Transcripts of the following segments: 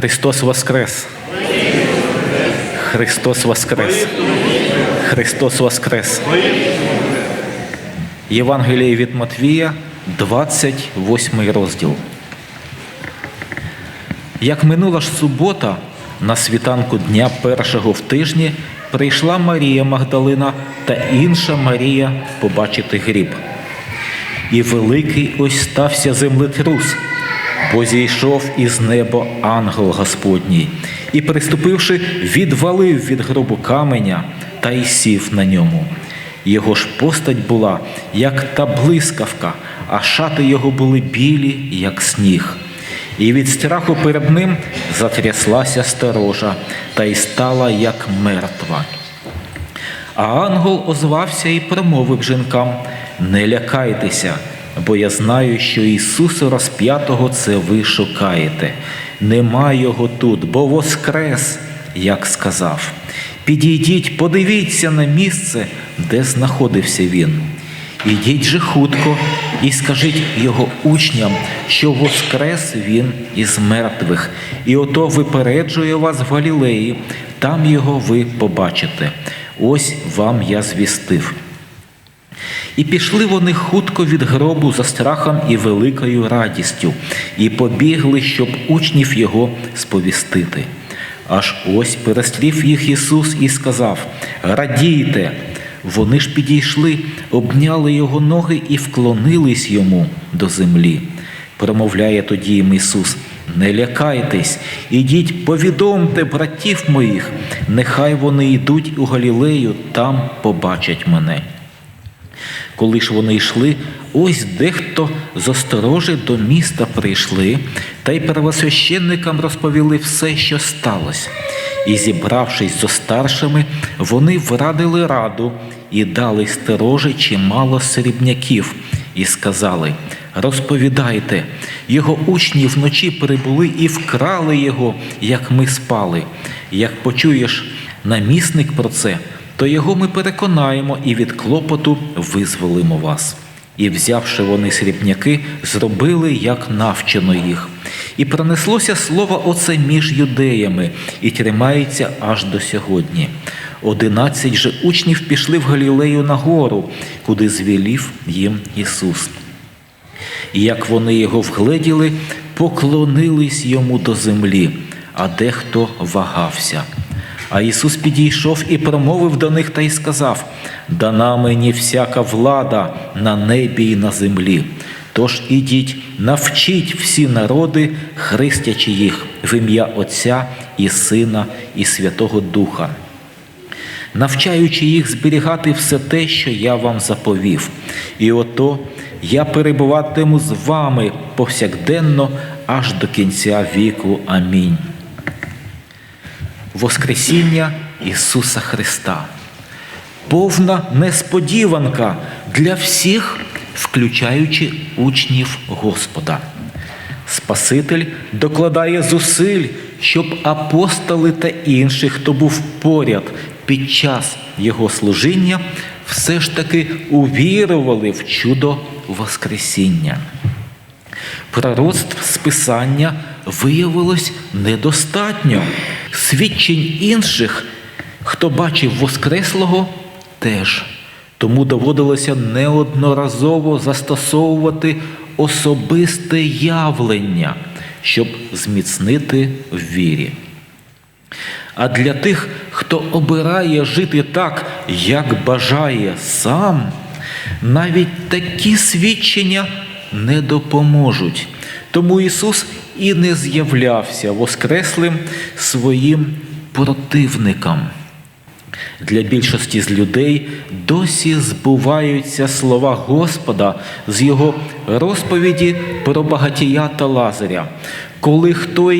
Христос Воскрес! Христос Воскрес! Христос Воскрес! Євангеліє від Матвія, 28 розділ. Як минула ж субота, на світанку дня першого в тижні прийшла Марія Магдалина та інша Марія побачити гріб. І великий ось стався землетрус, бо зійшов із неба ангел Господній, і, приступивши, відвалив від гробу каменя та й сів на ньому. Його ж постать була, як та блискавка, а шати його були білі, як сніг. І від страху перед ним затряслася сторожа та й стала як мертва. А ангел озвався і промовив жінкам: Не лякайтеся, бо я знаю, що Ісуса розп'ятого це ви шукаєте. Нема його тут, бо воскрес, як сказав. Підійдіть, подивіться на місце, де знаходився він. Ідіть же хутко і скажіть його учням, що воскрес він із мертвих, і ото випереджує вас в Галілеї, там його ви побачите. Ось вам я звістив. І пішли вони хутко від гробу за страхом і великою радістю, і побігли, щоб учнів його сповістити. Аж ось перестрів їх Ісус і сказав: Радійте! Вони ж підійшли, обняли його ноги і вклонились йому до землі. Промовляє тоді їм Ісус: Не лякайтесь, ідіть, повідомте братів моїх, нехай вони йдуть у Галілею, там побачать мене. Коли ж вони йшли, ось дехто з осторожі до міста прийшли, та й первосвященникам розповіли все, що сталося. І, зібравшись зо старшими, вони врадили раду і дали сторожі чимало срібняків, і сказали: Розповідайте, його учні вночі прибули і вкрали його, як ми спали. Як почуєш намісник про це, то його ми переконаємо і від клопоту визволимо вас. І, взявши вони срібняки, зробили, як навчено їх. І пронеслося слово оце між юдеями, і тримається аж до сьогодні. Одинадцять же учнів пішли в Галілею на гору, куди звелів їм Ісус. І як вони його вгледіли, поклонились йому до землі, а дехто вагався. А Ісус підійшов і промовив до них та й сказав: Дана мені всяка влада на небі і на землі. Тож ідіть, навчіть всі народи, хрестячи їх в ім'я Отця і Сина, і Святого Духа, навчаючи їх зберігати все те, що я вам заповів. І ото я перебуватиму з вами повсякденно аж до кінця віку. Амінь. Воскресіння Ісуса Христа. Повна несподіванка для всіх, включаючи учнів Господа. Спаситель докладає зусиль, щоб апостоли та інші, хто був поряд під час Його служіння, все ж таки увірували в чудо Воскресіння. Пророцтв з Писання виявилось недостатньо. Свідчень інших, хто бачив Воскреслого, теж. Тому доводилося неодноразово застосовувати особисте явлення, щоб зміцнити в вірі. А для тих, хто обирає жити так, як бажає сам, навіть такі свідчення не допоможуть. Тому Ісус і не з'являвся воскреслим своїм противникам. Для більшості з людей досі збуваються слова Господа з його розповіді про багатія та Лазаря. Коли хто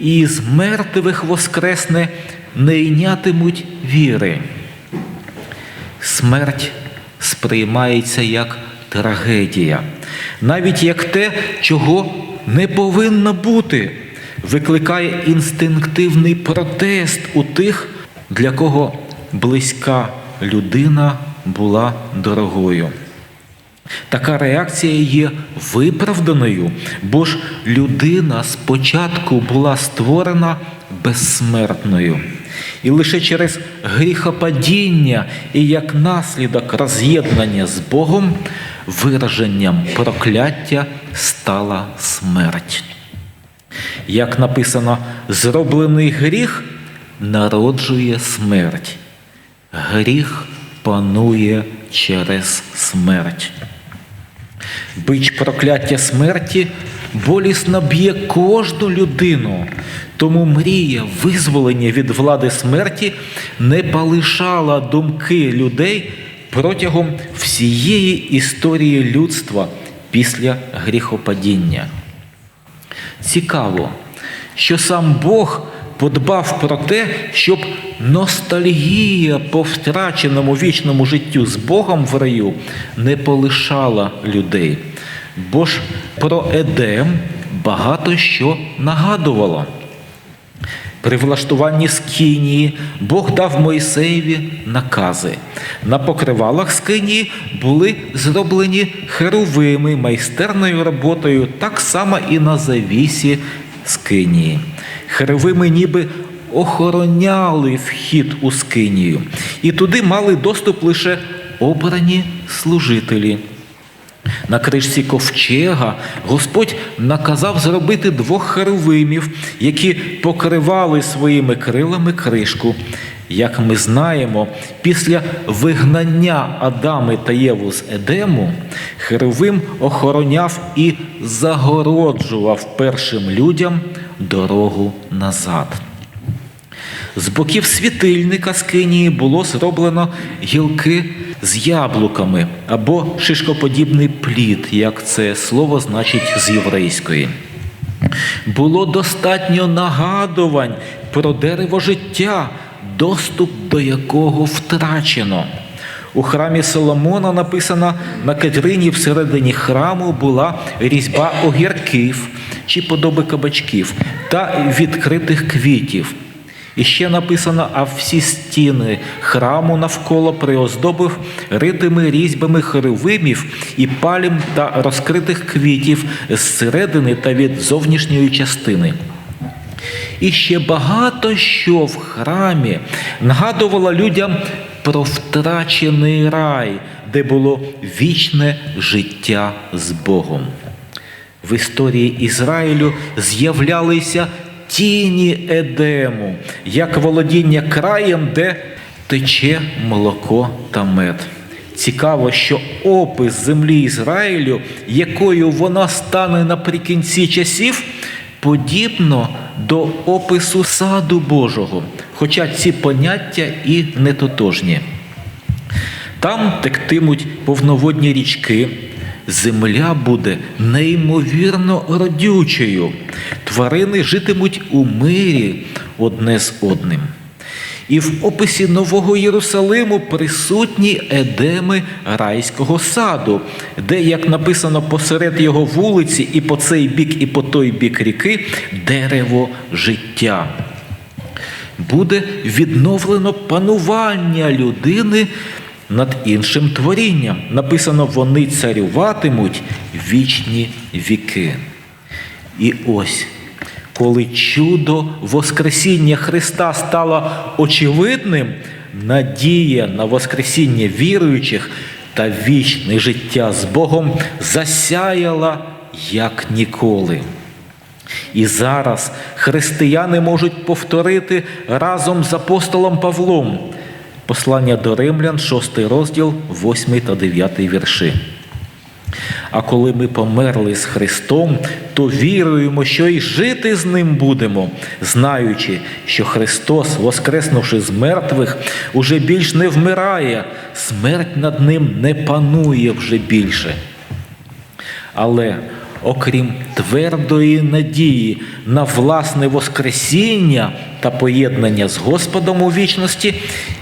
із мертвих воскресне, не йнятимуть віри. Смерть сприймається як трагедія, навіть як те, чого не повинно бути, викликає інстинктивний протест у тих, для кого близька людина була дорогою. Така реакція є виправданою, бо ж людина спочатку була створена безсмертною. І лише через гріхопадіння і як наслідок роз'єднання з Богом вираженням прокляття стала смерть. Як написано, зроблений гріх народжує смерть. Гріх панує через смерть. Бич прокляття смерті болісно б'є кожну людину, тому мрія визволення від влади смерті не полишала думки людей протягом всієї історії людства після гріхопадіння. Цікаво, що сам Бог подбав про те, щоб ностальгія по втраченому вічному життю з Богом в раю не полишала людей. Бо ж про Едем багато що нагадувало. При влаштуванні скинії Бог дав Мойсеєві накази. На покривалах скинії були зроблені херовими майстерною роботою, так само і на завісі скинії. Херовими ніби охороняли вхід у скинію, і туди мали доступ лише обрані служителі. На кришці ковчега Господь наказав зробити двох херовимів, які покривали своїми крилами кришку. Як ми знаємо, після вигнання Адами та Єву з Едему Херовим охороняв і загороджував першим людям дорогу назад. З боків світильника скинії було зроблено гілки з яблуками або шишкоподібний плід, як це слово значить з єврейської. Було достатньо нагадувань про дерево життя, доступ до якого втрачено. У храмі Соломона написано на кедрині всередині храму була різьба огірків чи подоби кабачків та відкритих квітів. І ще написано, а всі стіни храму навколо приоздобив ритими різьбами херовимів і палім та розкритих квітів зсередини та від зовнішньої частини. І ще багато що в храмі нагадувало людям про втрачений рай, де було вічне життя з Богом. В історії Ізраїлю з'являлися тіні Едему, як володіння краєм, де тече молоко та мед. Цікаво, що опис землі Ізраїлю, якою вона стане наприкінці часів, подібно до опису саду Божого, хоча ці поняття і не тотожні. Там тектимуть повноводні річки, земля буде неймовірно родючою, тварини житимуть у мирі одне з одним. І в описі Нового Єрусалиму присутні едеми райського саду, де, як написано посеред його вулиці, і по цей бік, і по той бік ріки дерево життя. Буде відновлено панування людини над іншим творінням. Написано, вони царюватимуть вічні віки. І ось коли чудо Воскресіння Христа стало очевидним, надія на Воскресіння віруючих та вічне життя з Богом засяяла як ніколи. І зараз християни можуть повторити разом з апостолом Павлом послання до Римлян, 6 розділ, 8 та 9 вірші. А коли ми померли з Христом, то віруємо, що й жити з Ним будемо, знаючи, що Христос, воскреснувши з мертвих, уже більш не вмирає, смерть над Ним не панує вже більше. Але окрім твердої надії на власне Воскресіння та поєднання з Господом у вічності,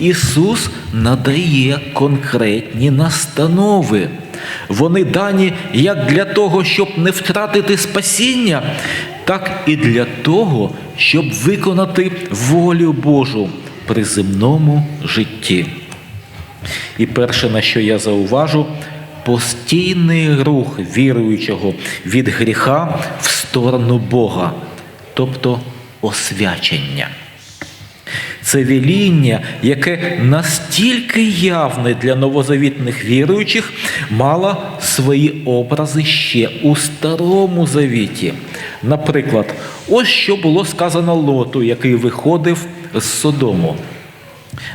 Ісус надає конкретні настанови. Вони дані як для того, щоб не втратити спасіння, так і для того, щоб виконати волю Божу при земному житті. І перше, на що я зауважу, постійний рух віруючого від гріха в сторону Бога, тобто освячення. Це віління, яке настільки явне для новозавітних віруючих, мало свої образи ще у Старому Завіті. Наприклад, ось що було сказано Лоту, який виходив з Содому.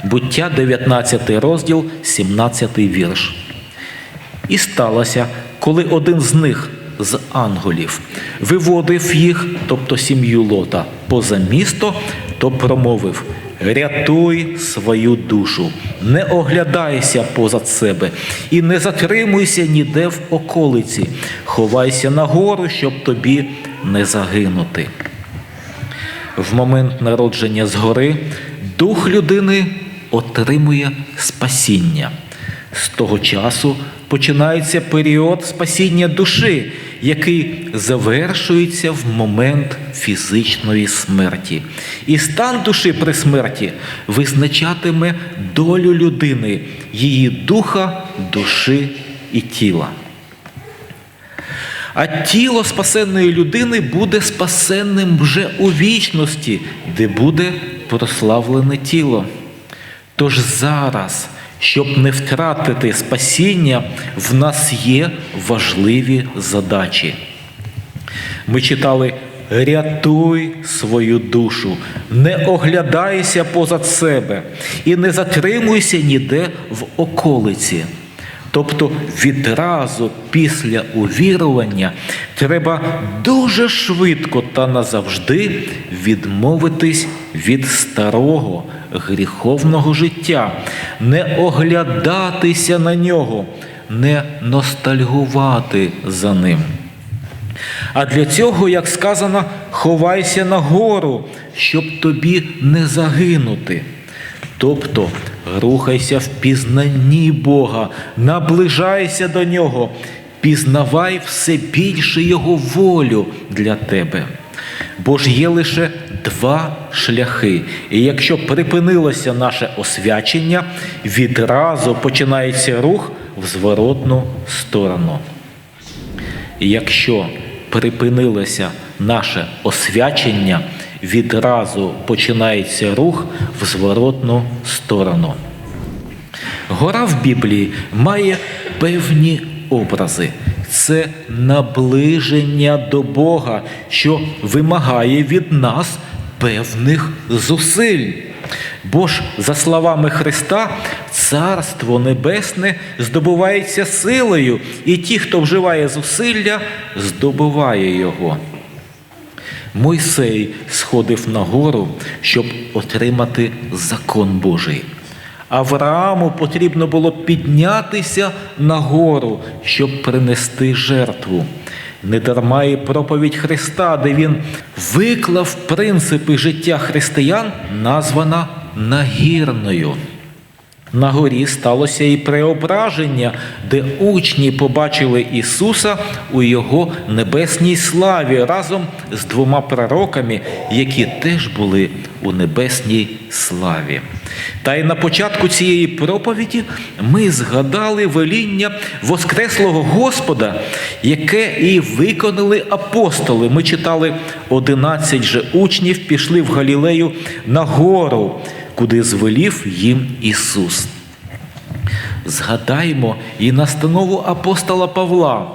Буття 19 розділ, 17 вірш. І сталося, коли один з них, з ангелів, виводив їх, тобто сім'ю Лота, поза місто, то промовив: Рятуй свою душу, не оглядайся позад себе і не затримуйся ніде в околиці, ховайся нагору, щоб тобі не загинути. В момент народження згори дух людини отримує спасіння. З того часу починається період спасіння душі, який завершується в момент фізичної смерті. І стан душі при смерті визначатиме долю людини, її духа, душі і тіла. А тіло спасенної людини буде спасенним вже у вічності, де буде прославлене тіло. Тож зараз, щоб не втратити спасіння, в нас є важливі задачі. Ми читали рятуй свою душу, не оглядайся позад себе і не затримуйся ніде в околиці. Тобто відразу після увірування треба дуже швидко та назавжди відмовитись від старого гріховного життя, не оглядатися на нього, не ностальгувати за ним. А для цього, як сказано, ховайся нагору, щоб тобі не загинути. Тобто рухайся в пізнанні Бога, наближайся до Нього, пізнавай все більше Його волю для тебе. Бо ж є лише два шляхи. І якщо припинилося наше освячення, відразу починається рух в зворотну сторону. І якщо припинилося наше освячення, відразу починається рух в зворотну сторону. Гора в Біблії має певні образи. Це наближення до Бога, що вимагає від нас певних зусиль. Бо ж, за словами Христа, Царство Небесне здобувається силою, і ті, хто вживає зусилля, здобуває його. Мойсей сходив на гору, щоб отримати закон Божий. Аврааму потрібно було піднятися на гору, щоб принести жертву. Недарма і проповідь Христа, де Він виклав принципи життя християн, названа нагірною. На горі сталося і преображення, де учні побачили Ісуса у Його небесній славі разом з двома пророками, які теж були у небесній славі. Та й на початку цієї проповіді ми згадали веління Воскреслого Господа, яке і виконали апостоли. Ми читали одинадцять же учнів, пішли в Галілею на гору куди звелів їм Ісус. Згадаймо і настанову апостола Павла,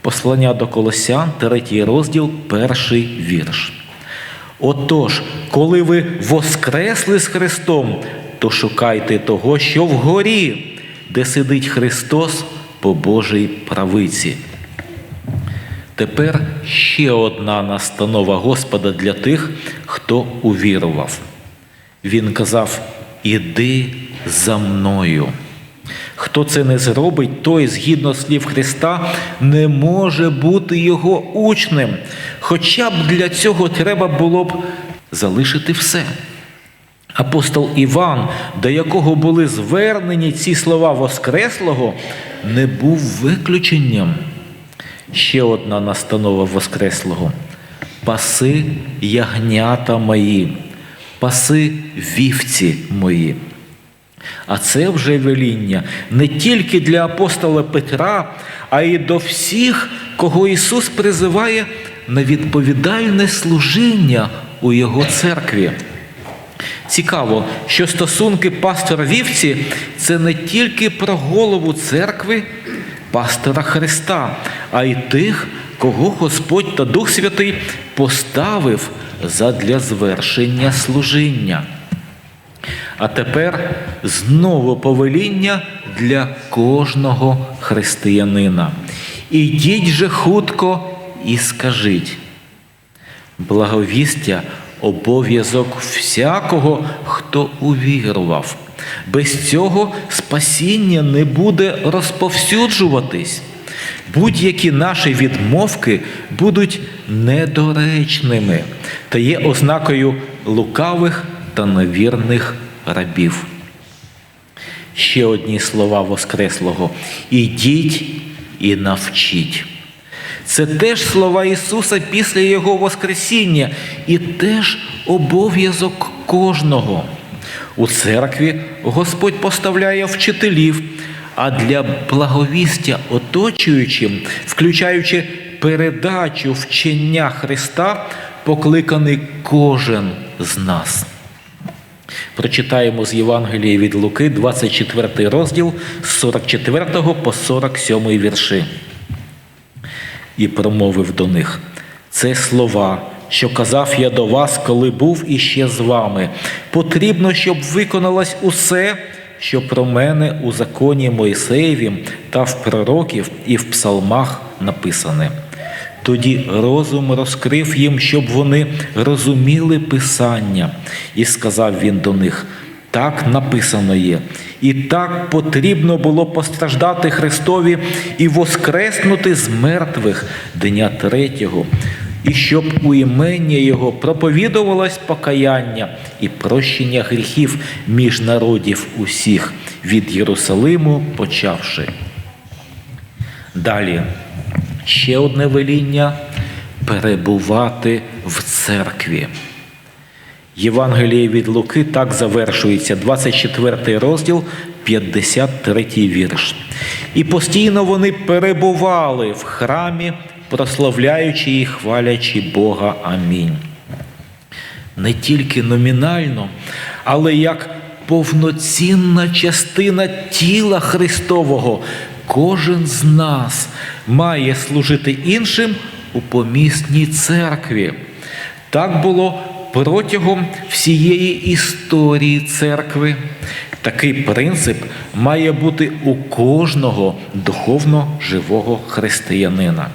послання до Колосян, третій розділ, перший вірш. Отож, коли ви воскресли з Христом, то шукайте того, що вгорі, де сидить Христос по Божій правиці. Тепер ще одна настанова Господа для тих, хто увірував. Він казав: Іди за мною. Хто це не зробить, той, згідно слів Христа, не може бути його учнем. Хоча б для цього треба було б залишити все. Апостол Іван, до якого були звернені ці слова Воскреслого, не був виключенням. Ще одна настанова Воскреслого: паси ягнята мої паси вівці мої. А це вже веління не тільки для апостола Петра, а й до всіх, кого Ісус призиває на відповідальне служіння у Його церкві. Цікаво, що стосунки пастора вівці це не тільки про голову церкви, пастора Христа, а й тих, кого Господь та Дух Святий поставив задля звершення служіння. А тепер знову повеління для кожного християнина. Ідіть же хутко і скажіть. Благовістя обов'язок всякого, хто увірував. Без цього спасіння не буде розповсюджуватись. Будь-які наші відмовки будуть недоречними та є ознакою лукавих та невірних рабів. Ще одні слова Воскреслого: ідіть і навчіть. Це теж слова Ісуса після Його Воскресіння і теж обов'язок кожного. У церкві Господь поставляє вчителів, а для благовістя оточуючим, включаючи передачу вчення Христа, покликаний кожен з нас. Прочитаємо з Євангелія від Луки, 24 розділ з 44 по 47 вірші. І промовив до них це слова, що казав я до вас, коли був іще з вами. Потрібно, щоб виконалось усе, що про мене у законі Мойсеєвім та в пророків і в псалмах написане. Тоді розум розкрив їм, щоб вони розуміли Писання, і сказав він до них: так написано є, і так потрібно було постраждати Христові і воскреснути з мертвих дня третього, і щоб у імення Його проповідувалось покаяння і прощення гріхів між народів усіх, від Єрусалиму почавши. Далі ще одне веління перебувати в церкві. Євангеліє від Луки так завершується, 24 розділ, 53 вірш. І постійно вони перебували в храмі, прославляючи і хвалячи Бога. Амінь. Не тільки номінально, але як повноцінна частина тіла Христового, кожен з нас має служити іншим у помісній церкві. Так було протягом всієї історії церкви. Такий принцип має бути у кожного духовно живого християнина.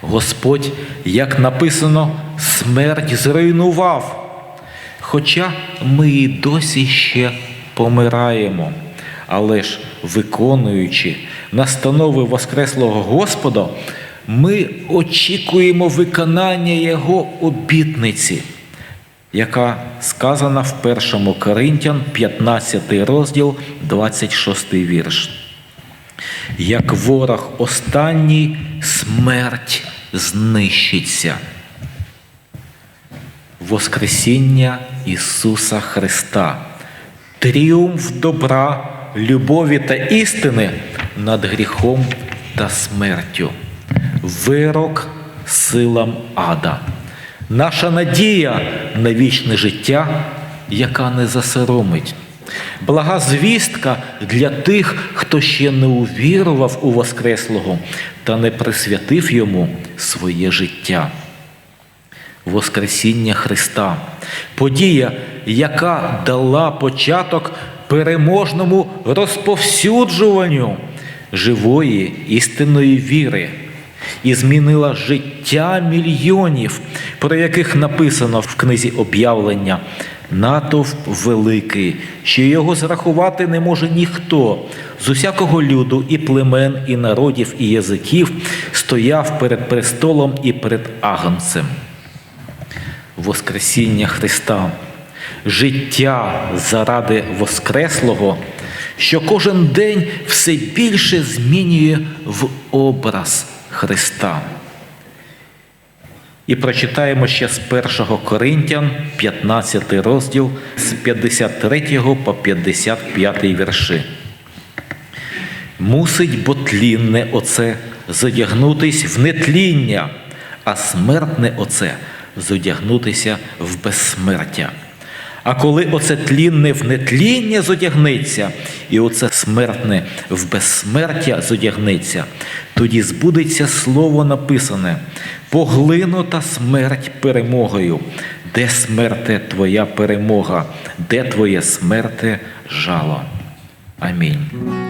Господь, як написано, смерть зруйнував, хоча ми і досі ще помираємо, але ж виконуючи настанови Воскреслого Господа, ми очікуємо виконання Його обітниці, яка сказана в 1 Коринтян, 15 розділ, 26 вірш. Як ворог останній смерть знищиться. Воскресіння Ісуса Христа, тріумф добра, любові та істини над гріхом та смертю вирок силам ада, наша надія на вічне життя, яка не засоромить. Блага звістка для тих, хто ще не увірував у Воскреслого та не присвятив йому своє життя. Воскресіння Христа, подія, яка дала початок переможному розповсюджуванню живої істинної віри і змінила життя мільйонів, про яких написано в книзі об'явлення. Натовп великий, що його зрахувати не може ніхто з усякого люду, і племен, і народів, і язиків стояв перед престолом і перед агнцем. Воскресіння Христа, життя заради Воскреслого, що кожен день все більше змінює в образ Христа. І прочитаємо ще з 1 Коринтян, 15 розділ з 53 по 55 вірші. Мусить бо тлінне оце зодягнутись в нетління, а смертне оце зодягнутися в безсмертя. А коли оце тлінне в нетління зодягнеться, і оце смертне в безсмертя зодягнеться, тоді збудеться слово написане: поглинута смерть перемогою. Де смерте твоя перемога, де твоє смерте жало? Амінь.